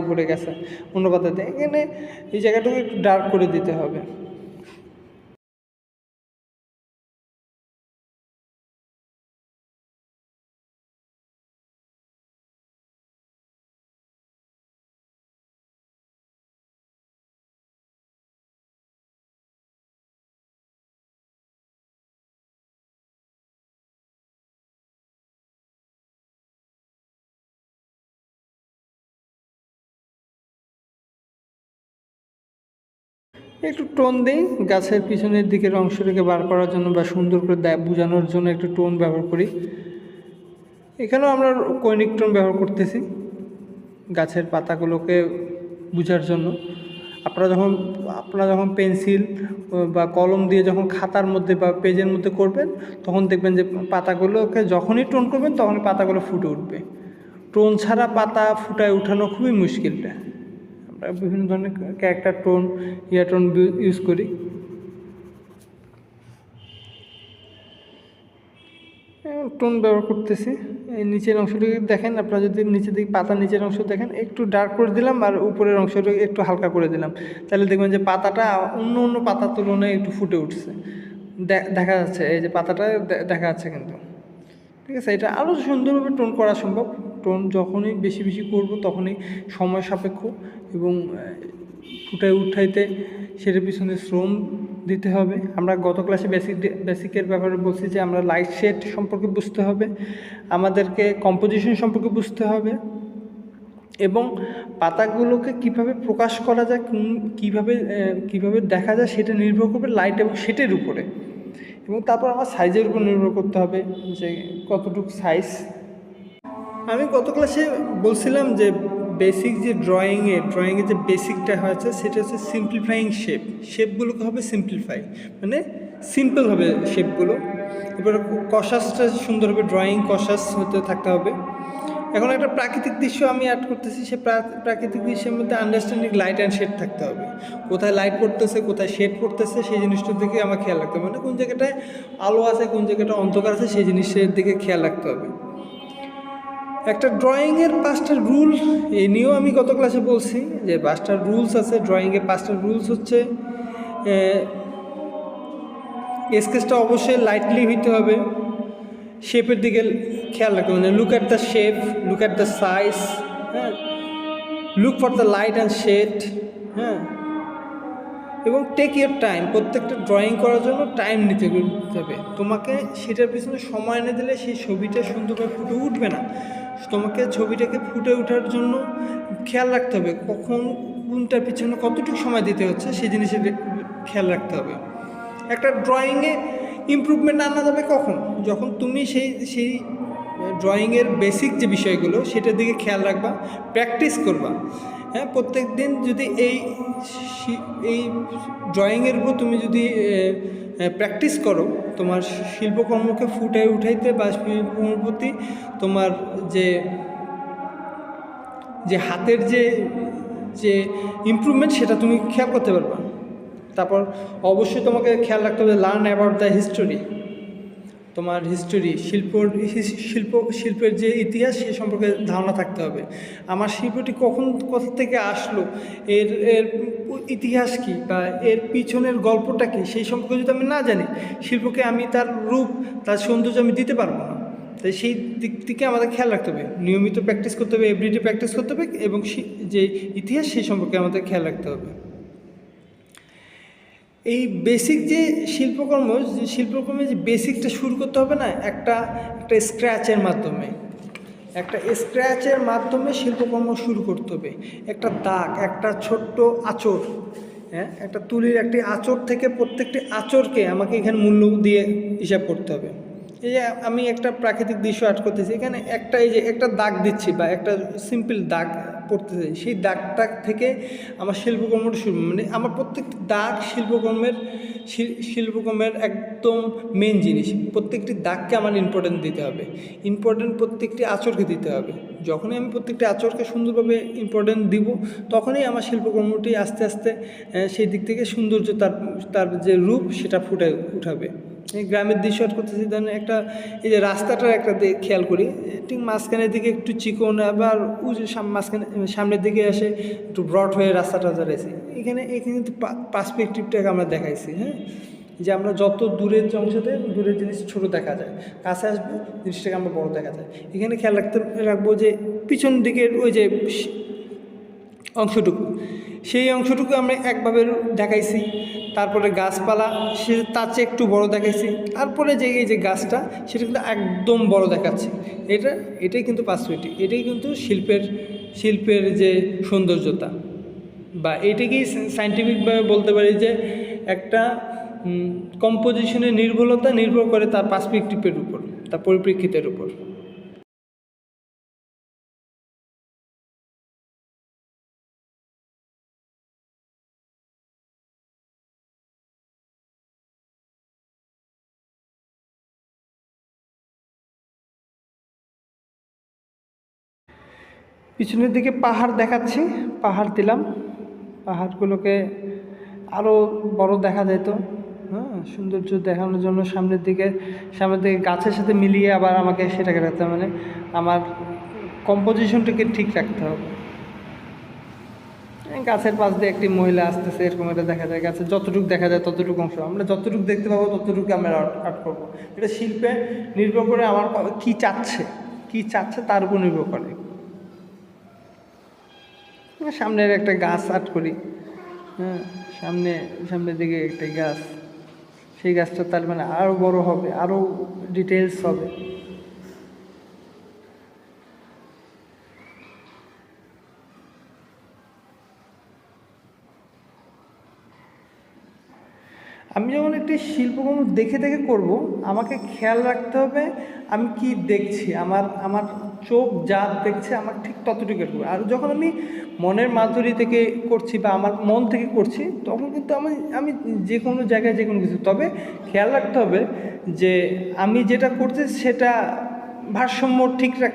ভরে গেছে অন্য কথাতে এখানে এই জায়গাটাকে একটু ডার্ক করে দিতে হবে। একটু টোন দিই, গাছের পিছনের দিকের অংশটাকে বার করার জন্য বা সুন্দর করে বোঝানোর জন্য একটু টোন ব্যবহার করি। এখানেও আমরা কৈনিক টোন ব্যবহার করতেছি গাছের পাতাগুলোকে বোঝার জন্য। আপনারা যখন আপনারা যখন পেন্সিল বা কলম দিয়ে যখন খাতার মধ্যে বা পেজের মধ্যে করবেন, তখন দেখবেন যে পাতাগুলোকে যখনই টোন করবেন, তখনই পাতাগুলো ফুটে উঠবে। টোন ছাড়া পাতা ফুটায় উঠানো খুবই মুশকিলটা। বিভিন্ন ধরনের ক্যারেক্টার টোন ইয়ার টোন ইউজ করি। টোন ব্যবহার করতেছি। এই নিচের অংশটাকে দেখেন, আপনারা যদি নিচের দিকে, পাতার নিচের অংশ দেখেন, একটু ডার্ক করে দিলাম আর উপরের অংশটাকে একটু হালকা করে দিলাম। তাহলে দেখবেন যে পাতাটা অন্য অন্য পাতার তুলনায় একটু ফুটে উঠছে। দেখা যাচ্ছে, এই যে পাতাটা দেখা যাচ্ছে কিন্তু। ঠিক আছে, এটা আরও সুন্দরভাবে টোন করা সম্ভব। টোন যখনই বেশি বেশি করব তখনই সময় সাপেক্ষ এবং ফুটায় উঠাইতে সেটার পিছনে শ্রম দিতে হবে। আমরা গত ক্লাসে বেসিক বেসিকের ব্যাপারে বলছি যে আমরা লাইট শেড সম্পর্কে বুঝতে হবে, আমাদেরকে কম্পোজিশন সম্পর্কে বুঝতে হবে এবং পাতাগুলোকে কীভাবে প্রকাশ করা যায় কীভাবে কীভাবে দেখা যায় সেটা নির্ভর করবে লাইট এবং শেটের উপরে। এবং তারপর আমার সাইজের উপর নির্ভর করতে হবে যে কতটুকু সাইজ আমি গত ক্লাসে বলছিলাম যে বেসিক যে ড্রয়িংয়ে ড্রয়িংয়ে যে বেসিকটা হয়েছে সেটা হচ্ছে সিম্পলিফাইং শেপ শেপগুলোকে হবে সিম্পলিফাই মানে সিম্পল হবে শেপগুলো এবারে কশাসটা সুন্দরভাবে ড্রয়িং কশাস হতে থাকতে হবে। এখন একটা প্রাকৃতিক দৃশ্য আমি অ্যাড করতেছি, সে প্রাকৃতিক দৃশ্যের মধ্যে আন্ডারস্ট্যান্ডিং লাইট অ্যান্ড শেড থাকতে হবে। কোথায় লাইট পড়তেছে, কোথায় শেড পড়তেছে, সেই জিনিসটার দিকে আমার খেয়াল রাখতে হবে। মানে কোন জায়গাটায় আলো আছে, কোন জায়গাটা অন্ধকার আছে, সেই জিনিসের দিকে খেয়াল রাখতে হবে। একটা ড্রয়িংয়ের পাঁচটা রুল এই নিয়েও আমি গত ক্লাসে বলছি যে পাঁচটা রুলস আছে ড্রয়িংয়ের পাঁচটা রুলস হচ্ছে স্কেচটা অবশ্যই লাইটলি হইতে হবে শেপের দিকে খেয়াল রাখতে হবে look at the shape look at the size হ্যাঁ look for the light and shade হ্যাঁ এবং টেক ইউর টাইম প্রত্যেকটা ড্রয়িং করার জন্য টাইম নিতে হবে, তোমাকে সেটার পিছনে সময় এনে দিলে সেই ছবিটা সুন্দরভাবে ফুটে উঠবে না। তোমাকে ছবিটাকে ফুটে ওঠার জন্য খেয়াল রাখতে হবে। কখন কোনটার পিছনে কতটুকু সময় দিতে হচ্ছে সেই জিনিসের খেয়াল রাখতে হবে। একটা ড্রয়িংয়ে ইম্প্রুভমেন্ট আনা যাবে কখন? যখন তুমি সেই সেই ড্রয়িংয়ের বেসিক যে বিষয়গুলো, সেটার দিকে খেয়াল রাখবা প্র্যাকটিস করবা। হ্যাঁ প্রত্যেক দিন যদি এই এই ড্রয়িংয়ের উপর তুমি যদি প্র্যাকটিস করো, তোমার শিল্পকর্মকে ফুটে উঠাইতে বা শিল্পকর্মের প্রতি তোমার যে যে হাতের যে যে ইমপ্রুভমেন্ট সেটা তুমি খেয়াল করতে পারবা। তারপর অবশ্যই তোমাকে খেয়াল রাখতে হবে লার্ন অ্যাবাউট দ্য হিস্টোরি তোমার হিস্টোরি শিল্প শিল্প, শিল্পের যে ইতিহাস, সে সম্পর্কে ধারণা থাকতে হবে। আমার শিল্পটি কখন, কোথা থেকে আসলো? এর এর ইতিহাস কি? বা এর পিছনের গল্পটা কি? সেই সম্পর্কে যদি আমি না জানি, শিল্পকে আমি তার রূপ, তার সৌন্দর্য আমি দিতে পারব না। তাই সেই দিক থেকে আমাদের খেয়াল রাখতে হবে। নিয়মিত প্র্যাকটিস করতে হবে এভরিডে প্র্যাকটিস করতে হবে, এবং যে ইতিহাস সেই সম্পর্কে আমাদের খেয়াল রাখতে হবে। এই বেসিক যে শিল্পকর্ম, যে শিল্পকর্মে যে বেসিকটা শুরু করতে হবে না, একটা একটা স্ক্র্যাচের মাধ্যমে। একটা স্ক্র্যাচের মাধ্যমে শিল্পকর্ম শুরু করতে হবে। একটা দাগ, একটা ছোট্ট আঁচড় হ্যাঁ? একটা তুলির একটি আঁচড় থেকে প্রত্যেকটি আঁচড়কে আমাকে এখানে মূল্য দিয়ে হিসাব করতে হবে। এই যে আমি একটা প্রাকৃতিক দৃশ্য আর্ট করতেছি, এখানে একটা এই যে একটা দাগ দিচ্ছি বা একটা সিম্পল দাগ পড়তেছি, সেই দাগটা থেকে আমার শিল্পকর্মটা শুরু মানে আমার প্রত্যেকটি দাগ শিল্পকর্মের শিল- শিল্পকর্মের একদম মেন জিনিস। প্রত্যেকটি দাগকে আমার ইম্পর্টেন্ট দিতে হবে। ইম্পর্টেন্ট প্রত্যেকটি আচরকে দিতে হবে। যখনই আমি প্রত্যেকটি আচরকে সুন্দরভাবে ইম্পর্টেন্ট দিব, তখনই আমার শিল্পকর্মটি আস্তে আস্তে সেই দিক থেকে সৌন্দর্য তার তার যে রূপ, সেটা ফুটে উঠাবে। এই গ্রামের দৃশ্য করতেছি, ধরেন একটা, এই যে রাস্তাটার একটা খেয়াল করি, ঠিক মাঝখানের দিকে একটু চিকন আবার উঁচু মাঝখানে, সামনের দিকে এসে একটু ব্রড হয়ে রাস্তাটা ধরেছি। এখানে এখানে কিন্তু পার্সপেক্টিভটাকে আমরা দেখাইছি হ্যাঁ? যে আমরা যত দূরের অংশতে দূরের জিনিস ছোট দেখা যায়, কাছে আসবে জিনিসটাকে আমরা বড় দেখা যায়। এখানে খেয়াল রাখতে, রাখব যে পিছন দিকের ওই যে অংশটুকু, সেই অংশটুকু আমরা একভাবে দেখাইছি। তারপরে গাছপালা, সে তার চেয়ে একটু বড় দেখাইছি। তারপরে যে এই যে গাছটা, সেটা কিন্তু একদম বড় দেখাচ্ছে। এটা, এটাই কিন্তু পাসপেক্টিভ এটাই কিন্তু শিল্পের শিল্পের যে সৌন্দর্যতা। বা এটাকেই সাইন্টিফিকভাবে বলতে পারি যে একটা কম্পোজিশনের নির্ভুলতা নির্ভর করে তার পার্সপেক্টিভের উপর, তার পরিপ্রেক্ষিতের উপর। পিছনের দিকে পাহাড় দেখাচ্ছি, পাহাড় দিলাম। পাহাড়গুলোকে আরও বড় দেখা যেত। হ্যাঁ সৌন্দর্য দেখানোর জন্য সামনের দিকে সামনের দিকে গাছের সাথে মিলিয়ে আবার আমাকে সেটাকে রাখতে হবে মানে আমার কম্পোজিশনটাকে ঠিক রাখতে হবে। গাছের পাশ দিয়ে একটি মহিলা আসতেছে, এরকম এটা দেখা যায়। গাছের যতটুকু দেখা যায় ততটুকু অংশ। আমরা যতটুকু দেখতে পাবো ততটুকু আমরা আর্ট করব। এটা শিল্পে নির্ভর করে আমার কি চাচ্ছে কি চাচ্ছে তার উপর নির্ভর করে। সামনের একটা গাছ আট করি। হ্যাঁ সামনে, সামনের দিকে একটা গাছ। সেই গাছটা তার মানে আরও বড় হবে আরও ডিটেলস হবে। আমি যখন একটি শিল্পকর্ম দেখে দেখে করব, আমাকে খেয়াল রাখতে হবে আমি কি দেখছি, আমার আমার চোখ যা দেখছে আমার ঠিক ততটুকু করব। আর যখন আমি মনের মাধুরী থেকে করছি বা আমার মন থেকে করছি, তখন কিন্তু আমি আমি যে কোনো জায়গায় যে কোনো কিছু, তবে খেয়াল রাখতে হবে যে আমি যেটা করছি সেটা ভারসাম্য ঠিক রাখ